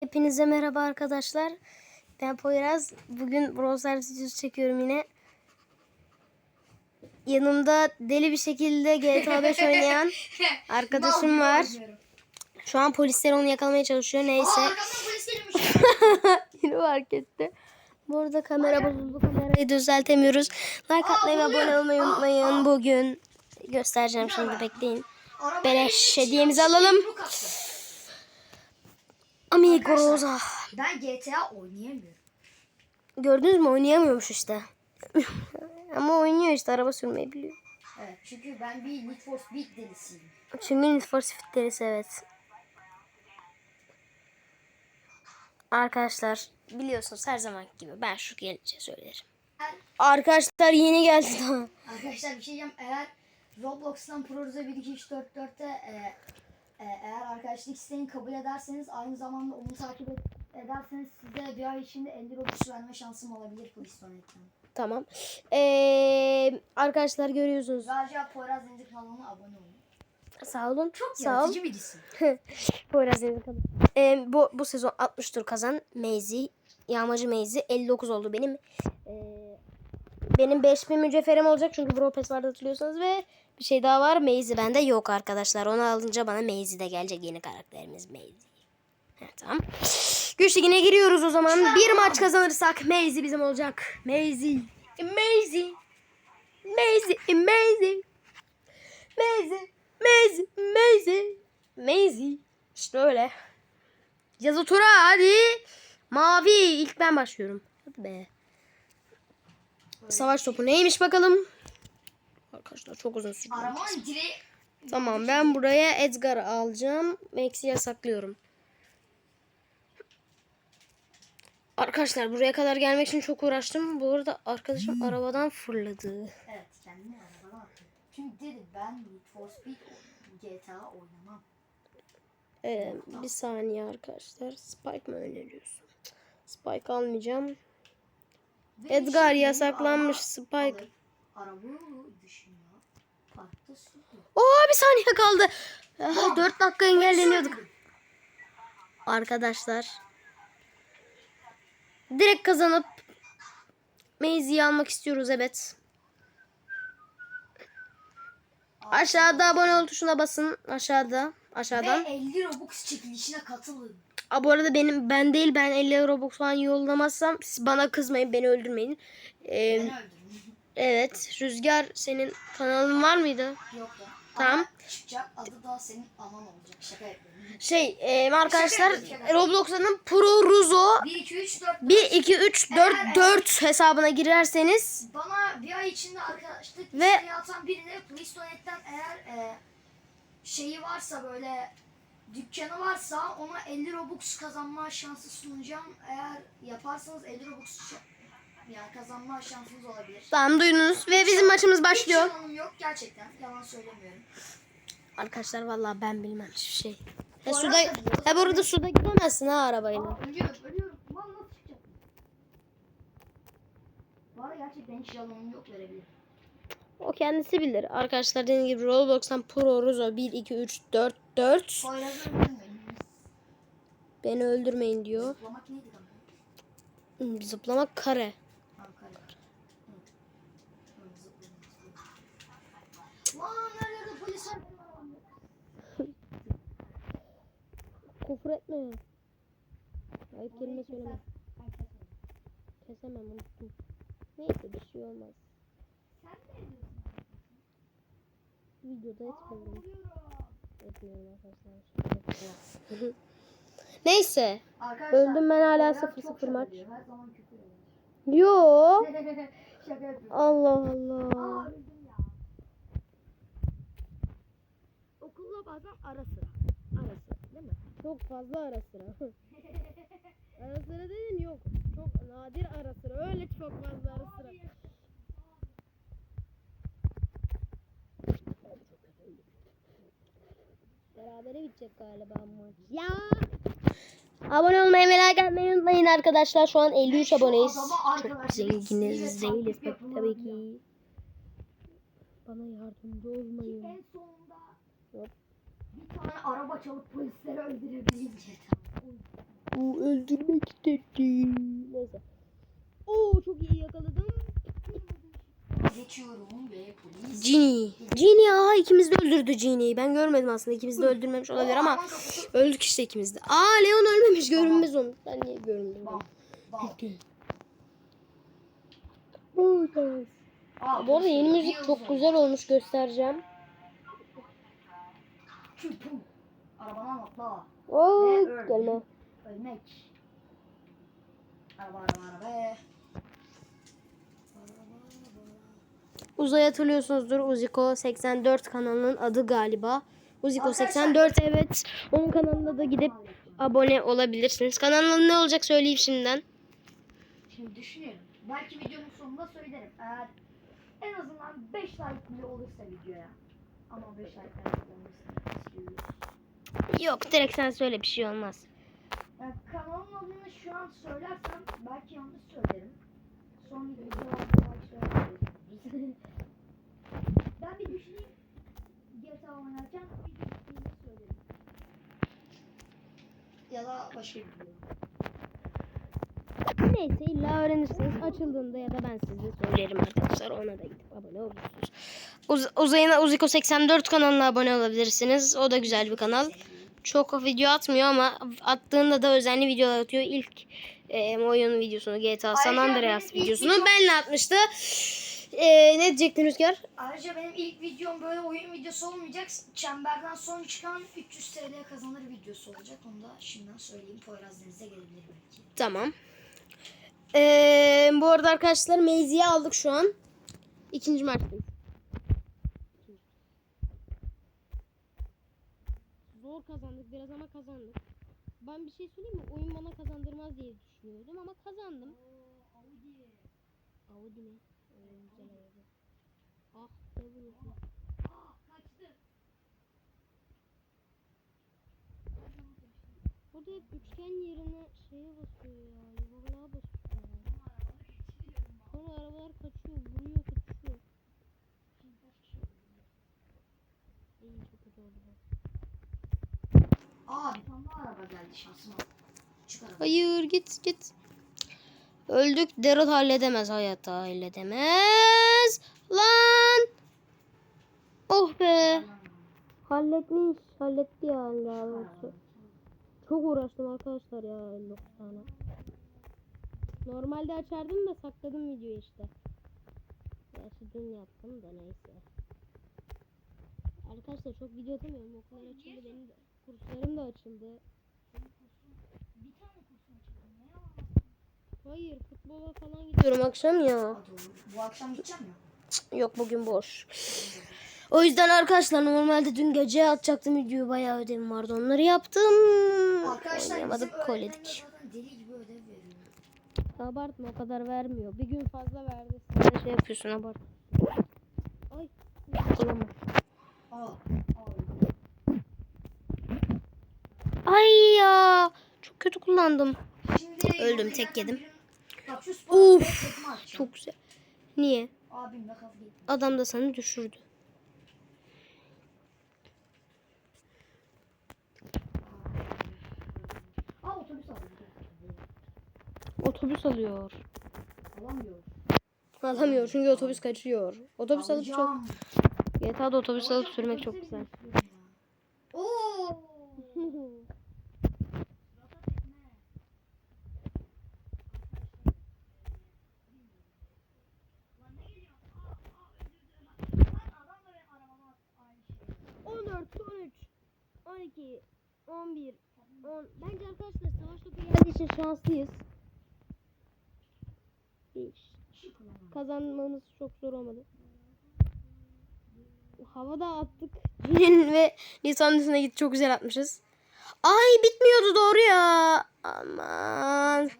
Hepinize merhaba arkadaşlar. Ben Poyraz. Bugün Brawl Stars videosu çekiyorum yine. Yanımda deli bir şekilde GTA 5 oynayan arkadaşım var. Şu an polisler onu yakalamaya çalışıyor. Neyse. Yine fark etti. Bu arada kamera bozuldu. Kamerayı düzeltemiyoruz. Like atmayı ve abone olmayı unutmayın. Bugün göstereceğim şimdi bekleyin. Beleş binmiş, hediyemizi alalım. Yumruk attı. Amigo Rosa. Ben GTA oynayamıyorum. Gördünüz mü oynayamıyormuş işte. Ama oynuyor işte araba sürmeyi biliyor. Evet çünkü ben bir Need for Speed delisiyim. Çünkü Need for Speed delisi evet. Arkadaşlar biliyorsunuz her zaman gibi ben şu gelince söylerim. Arkadaşlar yeni geldi daha. Arkadaşlar bir şey diyeceğim. Eğer Roblox'tan Proruza 1 2 3 4 4'te e, arkadaşlık isteğini kabul ederseniz aynı zamanda onu takip ederseniz size bir ay içinde 50 Robux verme şansım olabilir PlayStation'dan. Tamam. Ee, arkadaşlar görüyorsunuz. Ayrıca Poyraz Denizli kanalına abone olun. Sağ olun. Çok Sağ ol. yaratıcı birisin. Poyraz Deniz kadın. Ee, bu, bu sezon 60 tur kazan. Maisy. Yağmacı Maisy. 59 oldu benim. Ee, benim 5000 mücevherim olacak çünkü Brawl Pass vardı hatırlıyorsanız ve bir şey daha var. Maisy bende yok arkadaşlar. Onu alınca bana Maisy de gelecek yeni karakterimiz Maisy. Evet, tamam. Güçlü yine giriyoruz o zaman. Bir maç kazanırsak Maisy bizim olacak. Maisy. Maisy. Maisy. Maisy. Maisy. Maisy. Maisy. Maisy. İşte öyle. Yazı tura hadi. Mavi. İlk ben başlıyorum. Hadi be. Savaş topu neymiş bakalım. Arkadaşlar çok uzun sürdü. Tamam ben buraya Edgar alacağım. Max'i yasaklıyorum. Arkadaşlar buraya kadar gelmek için çok uğraştım. Bu arada arkadaşım arabadan fırladı. Evet kendimi arabadan. Çünkü dedim ben Need for Speed. GTA oynamam. Ee, bir saniye arkadaşlar. Spike mı öneriyorsun? Spike almayacağım. Edgar yasaklanmış Spike. Oo bir saniye kaldı. Ah, 4 dakika engelleniyorduk. Arkadaşlar. Direkt kazanıp Maisy'yi almak istiyoruz evet. Aşağıda abone ol tuşuna basın. Aşağıda. Aşağıdan. Ve 50 Robux çekilişine katılın. Aa, bu arada benim ben değil ben 50 Robux falan yollamazsam siz bana kızmayın beni öldürmeyin. Ee, öldürün. evet Rüzgar senin kanalın var mıydı? Yok da. Tamam. Ama çıkacak adı da senin anan olacak. Şaka yapıyorum. Şey e, arkadaşlar. Roblox'un Pro Ruzo 1, 2, 3, 4. 1 2 3 4 4 hesabına girerseniz Bana bir ay içinde arkadaşlık Ve- isteği atan birine PlayStation'dan eğer e, şeyi varsa böyle dükkanı varsa ona 50 Robux kazanma şansı sunacağım. Eğer yaparsanız 50 Robux yani kazanma şansınız olabilir. tamam duydunuz ve bizim maçımız başlıyor. Hiç yalanım yok gerçekten. Yalan söylemiyorum. Arkadaşlar vallahi ben bilmem hiçbir şey. Bu suda he bu arada suda gidemezsin ha arabayla. Aa, ölüyorum, ölüyorum. Lan nasıl çıkacak? Bu arada gerçekten hiç yalanım yok verebilirim. O kendisi bilir. Arkadaşlar dediğim gibi Roblox'tan Pro Ruzo 1 2 3 4 4. Beni öldürmeyin diyor. Zıplamak, hmm, kare. Kufur etme. Ayıp kelime söyleme. Kesemem unuttum. Neyse bir şey olmaz. Videoda etmiyorum. Etmiyorum arkadaşlar. Neyse. Arkadaşlar, Öldüm ben hala Poyraz 0 çok 0 maç. Yo. Şaka yapıyorum. Allah Aa Allah. öldüm ya. Okulla bazen ara sıra. Ara sıra değil mi? Çok fazla ara sıra. ara sıra dedin yok. Çok nadir ara sıra. Öyle çok fazla ara sıra. Berabere bitecek galiba maç. Ya. Abone olmayı ve like atmayı unutmayın arkadaşlar. Şu an 53 Şu aboneyiz. Çok zenginiz. Değiliz takip tabii, ki. Bana yardımcı olmayın. En sonunda Hop. bir tane araba çalıp polisleri öldürebileyim diye. O öldürmek istedi. Neyse. Oo çok iyi yakaladım. Geçiyorum ve polis. Genie. Genie aha ikimiz de öldürdü Genie'yi. Ben görmedim aslında. İkimiz de öldürmemiş olabilir ama öldük işte ikimiz de. Aa Leon ölmemiş. Görünmez olmuş. Ben niye göründüm? Aa, Bu arada yeni müzik çok güzel olmuş. Göstereceğim. Arabadan atla. Oo, gelme. Ölmek. Araba araba araba. Uzay hatırlıyorsunuzdur. Uziko 84 kanalının adı galiba. Uziko Arkadaşlar- 84 evet. Onun kanalına da gidip abone olabilirsiniz. Kanalının ne olacak söyleyeyim şimdiden. Şimdi düşünüyorum. Belki videonun sonunda söylerim. Eğer en azından 5 like bile olursa videoya. Ama 5 like olursa istiyoruz. Yok direkt sen söyle bir şey olmaz. Yani kanalın adını şu an söylersem belki yanlış söylerim. Son videolarda belki söylerim. ben bir düşüneyim. GTA oynarken bir düşüneyim söylerim. Ya da başka bir video. Neyse illa öğrenirsiniz. Açıldığında ya da ben size söylerim arkadaşlar. Ona da gidip abone olursunuz. Uz Uzay'ın Uziko 84 kanalına abone olabilirsiniz. O da güzel bir kanal. Çok video atmıyor ama attığında da özenli videolar atıyor. İlk e, oyun videosunu GTA San Andreas videosunu benle atmıştı. E, ne diyecektin Rüzgar? Ayrıca benim ilk videom böyle oyun videosu olmayacak. Çemberden son çıkan 300 TL kazanır videosu olacak. Onu da şimdiden söyleyeyim. Poyraz Deniz'e gelebilir belki. Tamam. Ee, bu arada arkadaşlar Meyzi'yi aldık şu an. İkinci maçtayız. Zor kazandık biraz ama kazandık. Ben bir şey söyleyeyim mi? Oyun bana kazandırmaz diye düşünüyordum ama kazandım. Audi. Audi mi? Ee, güzel araba. Ah ne vuruyorsun? Aa kaçtı. Burada hep üçgen yerine şeye basıyor ya. Yuvarlığa basıyor. Sonra arabalar kaçıyor, vuruyor, kaçıyor. İyi çok kötü oldu bu. Aa bir tane daha araba geldi şansıma. Hayır git git. Öldük. Daryl halledemez hayatta halledemez. Lan. Oh be. Halletmiş. Halletti ya Allah. Çok uğraştım arkadaşlar ya 59 tane. Normalde açardım da sakladım videoyu işte. Gerçi dün yaptım da neyse. Arkadaşlar çok video atamıyorum. Okullar açıldı benim de. Kurslarım da açıldı. Bir tane kursun açalım. Ne ya? Hayır futbola falan gidiyorum akşam ya. Bu akşam gideceğim ya. Yok bugün boş. O yüzden arkadaşlar normalde dün gece atacaktım videoyu bayağı ödevim vardı onları yaptım. Arkadaşlar bizim öğretmenler koledik. zaten deli gibi ödev veriyor. Abartma o kadar vermiyor. Bir gün fazla verdi. Sen de şey yapıyorsun abart. Ay. kullanma. Aa. Aa. Ay ya. Çok kötü kullandım. Şimdi Öldüm, tek yedim. Bak şu spor Uf. Çok güzel. Niye? Abimle kavga ettim. Adam da seni düşürdü. Aa otobüs alıyor. Alamıyor. Alamıyor çünkü otobüs kaçıyor. Otobüs alıp çok... Alacağım. GTA'da otobüs alıp sürmek çok güzel. binmek istiyorum ya. Oo. Adam da benim arabama aynı şey. 14, 13, 12, 11, 10. Bence arkadaşlar savaş topu geldiği için şanslıyız. Kazanmamız çok zor olmadı. Havada attık. Cinin ve Nisan'ın üstüne gitti. Çok güzel atmışız. Ay bitmiyordu doğru ya. Aman.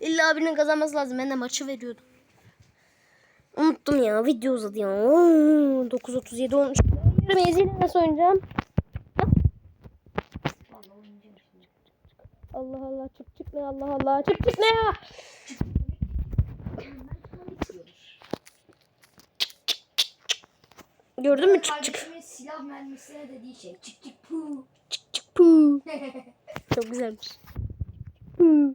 İlla birinin kazanması lazım. Ben de maçı veriyordum. Unuttum ya. Video uzadı ya. Oo, 9.37 olmuş. Yarım eziyle nasıl oynayacağım? Vallahi oynayacağım şimdi. Allah Allah çık çık ne Allah Allah çık çık ne ya? Gördün mü çık çık silah mermisine dediği şey. Çık çık pu. çık çık pu. Çok güzelmiş. Hı.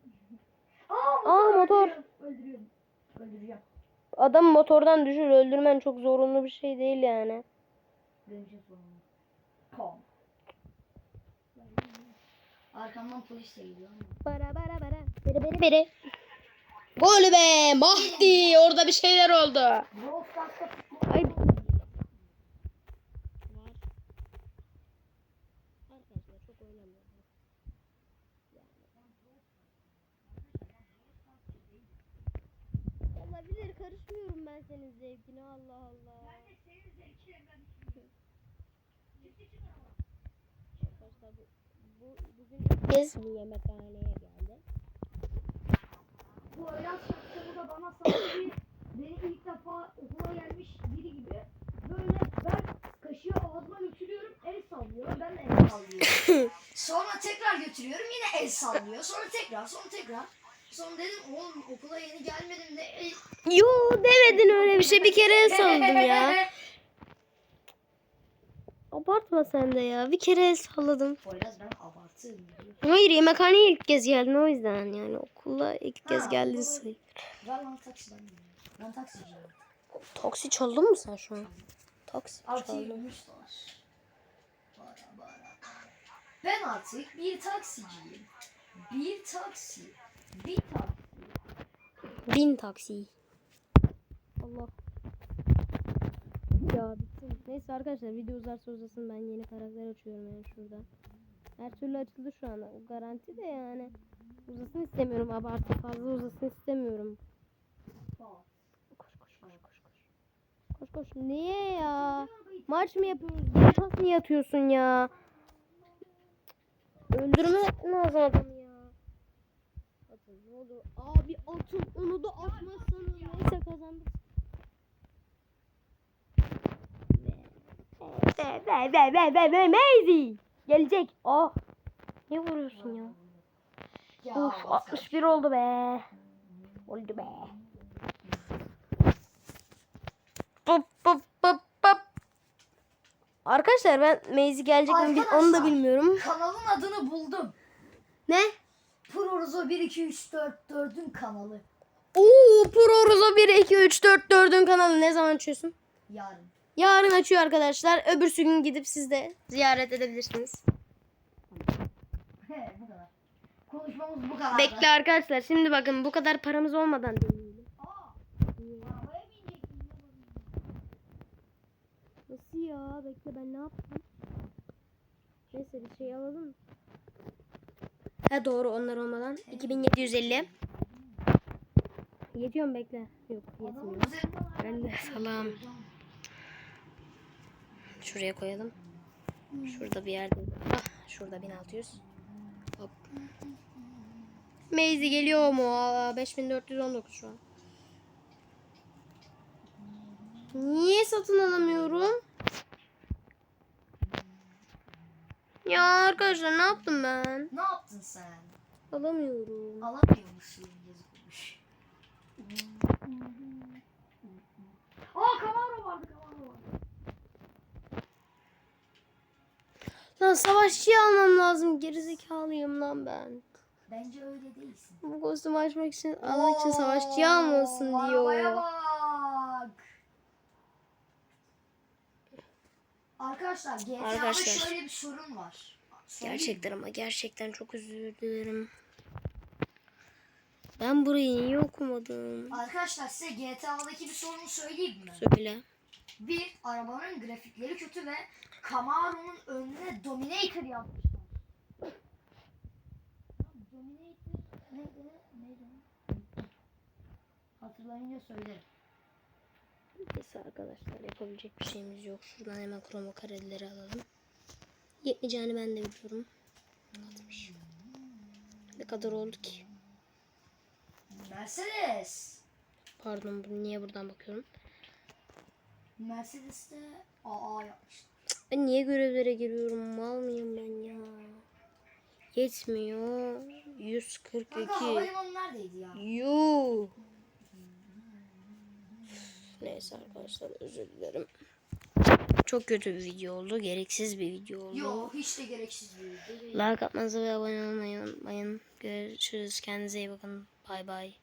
Aa, Aa, motor. Öldürüyorum. Öldüreceğim. Adam motordan düşür öldürmen çok zorunlu bir şey değil yani. Benim için yok. Kom. Arkamdan polis de geliyor. Bara bara bara. Beri beri beri. Gol be Mahdi orada bir şeyler oldu. Ay. Olabilir karışmıyorum ben senin zevkine Allah Allah. Arkadaşlar bu, bu bugün kez bir yemekhaneye geldi. Bu öğlen saatleri da bana sanki beni ilk defa okula gelmiş biri gibi böyle ben kaşığı ağzıma götürüyorum el sallıyor ben de el sallıyorum. sonra tekrar götürüyorum yine el sallıyor sonra tekrar sonra tekrar. Sonra dedim oğlum okula yeni gelmedim de el... Yo demedin öyle bir şey bir kere el salladım ya. Abartma sen de ya bir kere el salladım. Poyraz ben abartıyorum. Hayır yemekhaneye ilk kez geldin o yüzden yani okula ilk kez geldin sayılır. Lan taksiden. Ben taksiciyim. Taksi çaldın mı sen şu an? Taksi çaldın. Ben artık bir taksiciyim. Bir taksi. Bir taksi. Bin taksi. Allah. Ya. Neyse arkadaşlar video uzarsa uzasın ben yeni karakter açıyorum yani şurada. Her türlü açıldı şu an. O garanti de yani. Uzasın istemiyorum. Abartı fazla uzasın istemiyorum. Koş koş koş koş koş. Koş koş. Niye ya? Maç mı yapıyoruz? Pas niye atıyorsun ya? Öldürme lazım adamı ya. Atın ne olur. Abi atın onu da atmazsanız neyse kazandık. Be be be be be be Maisie. Gelecek. Oh. Niye vuruyorsun ya? Ya, Uf Oscar. 61 oldu be. Oldu be. Pop pop pop pop. Arkadaşlar ben Maisie gelecek mi onu da bilmiyorum. Kanalın adını buldum. Ne? Prorozo 1 2 3 4 4'ün kanalı. Oo Pro Rozo 1 2 3 4 4'ün kanalı ne zaman açıyorsun? Yarın. Yarın açıyor arkadaşlar. Öbürsü gün gidip siz de ziyaret edebilirsiniz. He bu kadar. Konuşmamız bu kadar. Bekle arkadaşlar. Şimdi bakın bu kadar paramız olmadan deneyelim. Nasıl ya? Bekle ben ne yaptım? Neyse bir şey alalım. Ha doğru onlar olmadan. 2750. Yetiyor mu bekle? Yok yetmiyor. Ben de salam. Şuraya koyalım. Şurada bir yerde. Ah, şurada 1600. Hop. Maisie geliyor mu? Aa, 5419 şu an. Niye satın alamıyorum? Ya arkadaşlar ne yaptım ben? Ne yaptın sen? Alamıyorum. Alamıyormuşsun yazık olmuş. Aa Camaro vardı Camaro vardı. Lan savaşçıyı almam lazım. Gerizekalıyım lan ben. Bence öyle değilsin. Bu kostümü açmak için almak için savaşçıyı almasın diyor. Bak. Arkadaşlar GTA'da Arkadaşlar. şöyle bir sorun var. Mi? Gerçekten ama gerçekten çok özür dilerim. Ben burayı niye okumadım? Arkadaşlar size GTA'daki bir sorunu söyleyeyim mi? Söyle. Bir, arabanın grafikleri kötü ve Camaro'nun önüne Dominator yapmışlar. Dominator neydi? Neydi? Hatırlayınca söylerim. Neyse arkadaşlar yapabilecek bir şeyimiz yok. Şuradan hemen kromo kareleri alalım. Yetmeyeceğini ben de biliyorum. 60. Ne kadar oldu ki? Mercedes. Pardon niye buradan bakıyorum? Mercedes'te AA yapmışlar. Ben niye görevlere giriyorum? Mal mıyım ben ya? Yetmiyor. Kanka 142. havalimanı neredeydi ya? Yuh. Neyse arkadaşlar özür dilerim. Çok kötü bir video oldu. Gereksiz bir video oldu. Yok hiç de gereksiz bir video değil. Like atmanızı ve abone olmayı unutmayın. Görüşürüz. Kendinize iyi bakın. Bay bay.